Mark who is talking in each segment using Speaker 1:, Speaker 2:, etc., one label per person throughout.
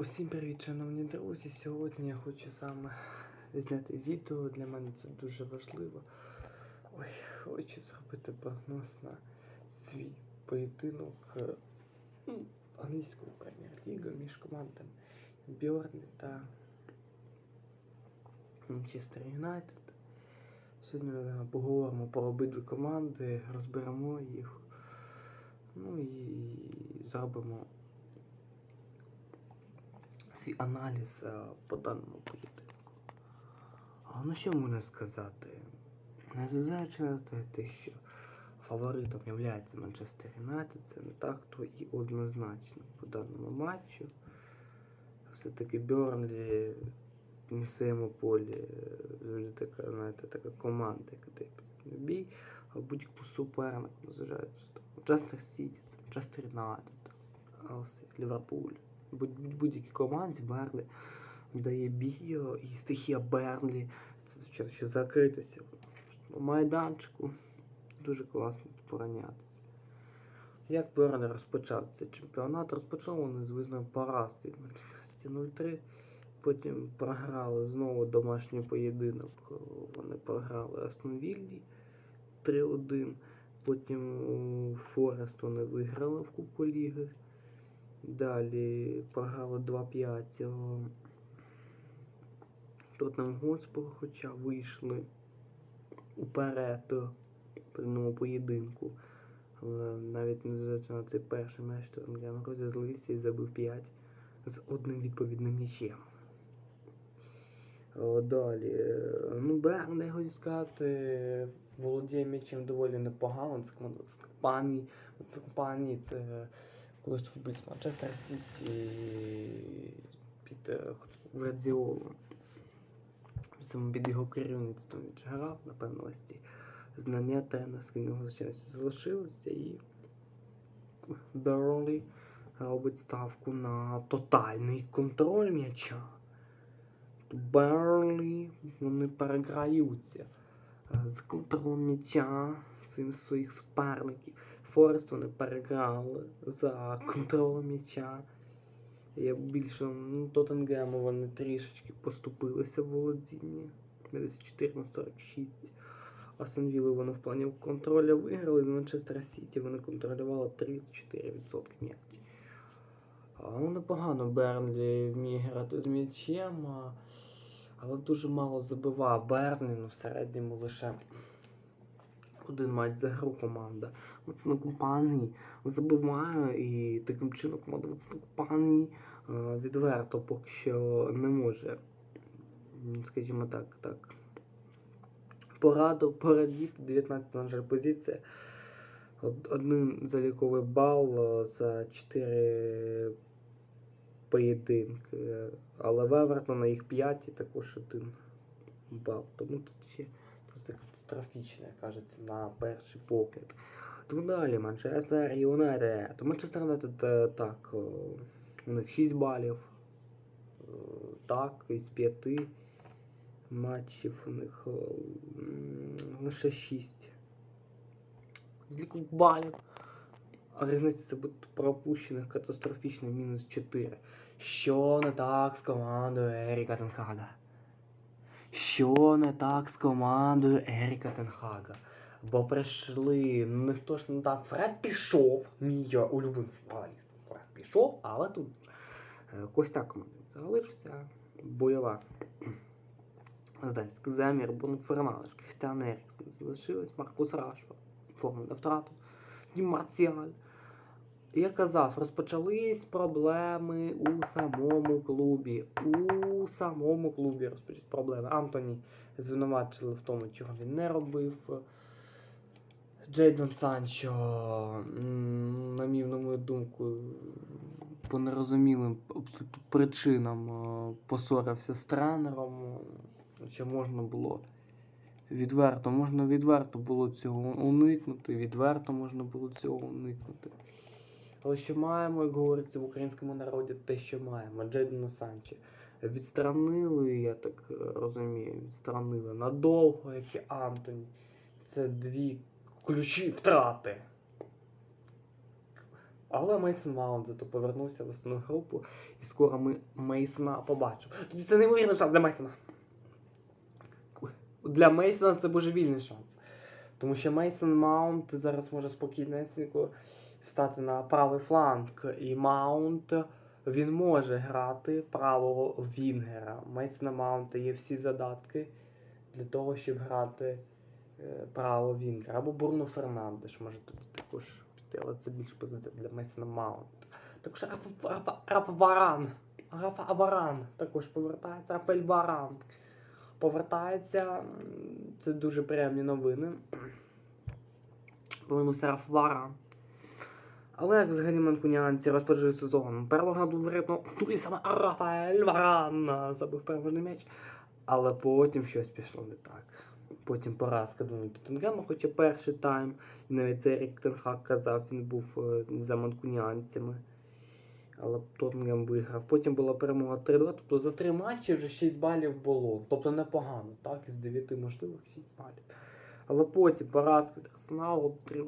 Speaker 1: Усім привіт, шановні друзі! Сьогодні я хочу саме зняти відео. Для мене це дуже важливо. Ой, хочу зробити прогноз на свій поєдинок е, ну, англійської прем'єр-ліги між командами Бьорнлі та Манчестер Юнайтед. Сьогодні ми поговоримо про обидві команди, розберемо їх. Ну і зробимо свій аналіз е, по даному поєдинку. Ну що можна сказати? Не зазначувати те, що фаворитом є Манчестер Юнайтед, це не так, то і однозначно по даному матчу. Все-таки Бьорнлі на своєму полі е, завжди така, знаєте, така команда, яка дає постійний бій, а будь-яку суперник, незважаючи Манчестер Сіті, це Манчестер Юнайтед, Ліверпуль. Будь- будь-якій команді Берлі дає бій, о, і стихія Берлі. Це звичайно ще закритися в майданчику. Дуже класно поранятися. Як Берлі розпочав цей чемпіонат? Розпочали вони з визною поразки від Манчестер Сіті 0-3. Потім програли знову домашній поєдинок. Вони програли Астон Віллі 3-1. Потім у Форест вони виграли в Кубку Ліги. Далі програли 2-5. о, Тоттенхем Готспур, хоча вийшли уперед о, в одному поєдинку. Але навіть не на цей перший матч Тоттенгем розізлився і забив 5 з одним відповідним м'ячем. Далі. е, Ну, Берн, хочу сказати, володіє м'ячем доволі непогано. Це компанії. Це компанії, це колись футболіст Манчестер Сіті під е, Гвардіолом. Саме під його керівництвом він грав, напевно, ось ці знання тренерські в нього залишилися і Берлі робить ставку на тотальний контроль м'яча. Берлі вони переграються е, з контролем м'яча своїх суперників. Форест вони переграли за контролем м'яча. Я більше ну, Тоттенгему вони трішечки поступилися в володінні. 54 на 46. Астон Вілли вони в плані контроля виграли. З Манчестер Сіті вони контролювали 34% м'яч. Ну, непогано Бернлі вміє грати з м'ячем, але дуже мало забиває Бернлі, ну в середньому лише один матч за гру команда. На компанії забиває і таким чином команда на компанії е, відверто поки що не може, скажімо так, так. Пораду, порадіти, 19 на жаль, позиція. Од- Один заліковий бал е, за 4 поєдинки. Але в Евертона їх 5 і також один бал. Тому тут ще це катастрофічно, кажеться, на перший погляд. Тому далі Манчестер Юнайтед. Манчестер Юнайтед е, так, о, у них 6 балів. Е, Так, із 5 матчів у них о, м, лише 6. З ліку балів. А різниця це буде пропущених катастрофічно мінус 4. Що не так з командою Еріка Тенхага? Що не так з командою Еріка Тенхага? Бо прийшли, ну ніхто ж не так. Фред пішов, мій улюблений футболіст. Фред пішов, але тут е, Костя команди залишився. Бойова. Здається, Замір, Бон Фернандеш, Крістіан Еріксен залишились, Маркус Рашфорд, форму не втратив, Ді Марціаль. Я казав, розпочались проблеми у самому клубі. У самому клубі розпочались проблеми. Антоні звинувачили в тому, чого він не робив. Джейдон Санчо, на мій, на мою думку, по нерозумілим причинам е, посорився з тренером. Хоча можна було відверто, можна відверто було цього уникнути, відверто можна було цього уникнути. Але що маємо, як говориться в українському народі, те, що маємо. Джейдена Санчо відстранили, я так е, розумію, відстранили надовго, як і Антоні. Це дві ключі втрати. Але Мейсон Маунт зато повернувся в основну групу, і скоро ми Мейсона побачимо. Тоді це неймовірний шанс для Мейсона. Для Мейсона це божевільний шанс. Тому що Мейсон Маунт зараз може спокійнесенько стати на правий фланг. І Маунт він може грати правого Вінгера. Мейсона Маунта є всі задатки для того, щоб грати е, правого Вінгера. Або Бурно Фернандеш може тут також піти, але це більш позиція для Мейсона Маунта. Також Рафа, Варан. Рафа Варан також повертається. Рафаель Варан повертається. Це дуже приємні новини. Повернувся Раф Варан. Але як взагалі манкуніанці розпочали сезон. Перемога Вулверхемптоном, ну саме Рафаель Варан забив переможний м'яч. Але потім щось пішло не так. Потім поразка до Тоттенгема, хоча перший тайм, і навіть цей рік Тенхак казав, він був е, за манкуніанцями. Але Тоттенгем виграв. Потім була перемога 3-2. Тобто за три матчі вже 6 балів було. Тобто непогано, так? Із 9 можливих 6 балів. Але потім поразка від Арсеналу 3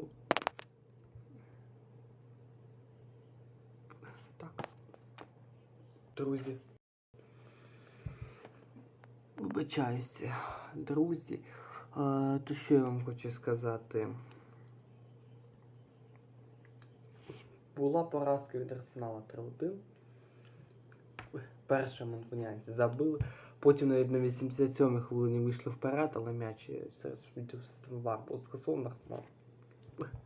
Speaker 1: Друзі. Вибачаюся, друзі. То що я вам хочу сказати? Була поразка від Арсенала 3-1. Перші манкунянці забили. Потім навіть на 87-й хвилині вийшли вперед, але м'яч був скасований Арсенал.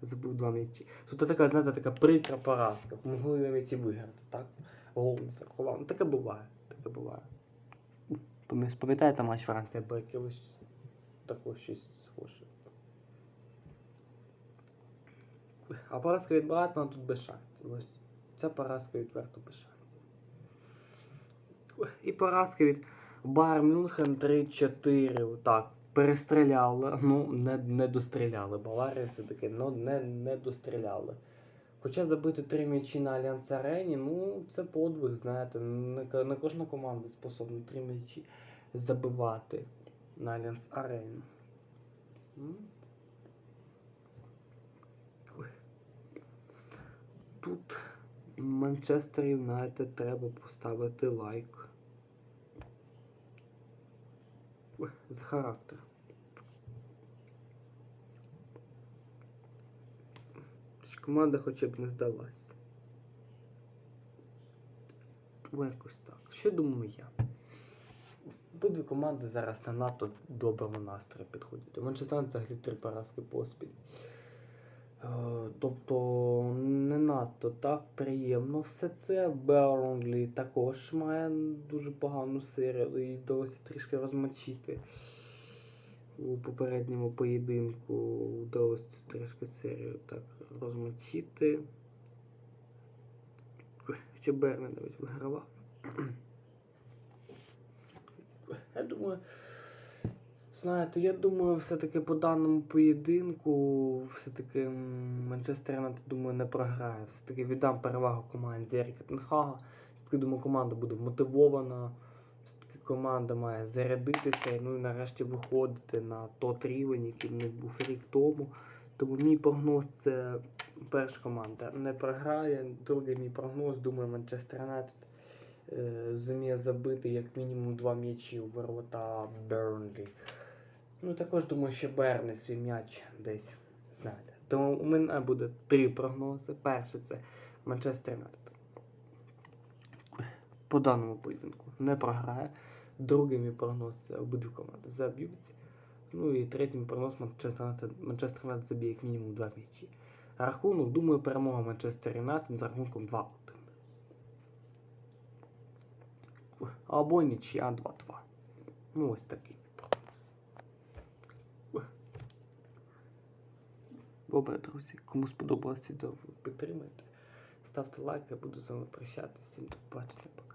Speaker 1: Забив два м'ячі. Тут така, знаєте, така прикра поразка. Могли навіть і виграти, так? Гол не. Ну таке буває. Таке буває. Пам'ятаєте матч Франція Бек? Ось також щось схоже. А поразка від Брайтона тут без шансів. Ось ця поразка відверто без шансів. І поразка від Бар Мюнхен 3-4. Так, перестріляли. Ну, не, не достріляли. Баварія все-таки ну, не, не достріляли. Хоча забити три м'ячі на Альянс Арені, ну це подвиг, знаєте. Не, кожна команда способна три м'ячі забивати на Альянс Арені. Тут Манчестер Юнайтед треба поставити лайк. За характер. Команда хоча б не здалась. Якось так. Що думаю я? Обидві команди зараз на надто доброму настрою підходять. У Манчестер взагалі три поразки поспіль. Е, Тобто не надто так приємно все це. Бернлі також має дуже погану серію і вдалося трішки розмочити. У попередньому поєдинку вдалося трішки серію так розмочити. Хоча Берне навіть вигравав. Я думаю, знаєте, я думаю, все-таки по даному поєдинку, все-таки Манчестер Юнайтед, думаю, не програє. Все-таки віддам перевагу команді Еріка Тенхага. Все-таки думаю, команда буде вмотивована. Команда має зарядитися, ну і нарешті виходити на тот рівень, який в них був рік тому. Тому мій прогноз це перша команда не програє. Другий мій прогноз, думаю, Манчестер Юнайтед е, зуміє забити як мінімум два м'ячі у ворота Бернлі. Ну також думаю, що Берне свій м'яч десь знаєте. Тому у мене буде три прогнози. Перший це Манчестер Юнайтед. По даному поєдинку не програє. Другий мій прогноз обидві команди заб'ються. Ну і третій мій прогноз Манчестер Юнайтед, заб'є як мінімум два м'ячі. Рахунок, думаю, перемога Манчестер Юнайтед з рахунком 2-1. Або нічия 2-2. Ну, ось такий прогноз. Добре, друзі, кому сподобалось відео, підтримайте. Ставте лайк, я буду з вами прощатися. Всім до побачення, пока.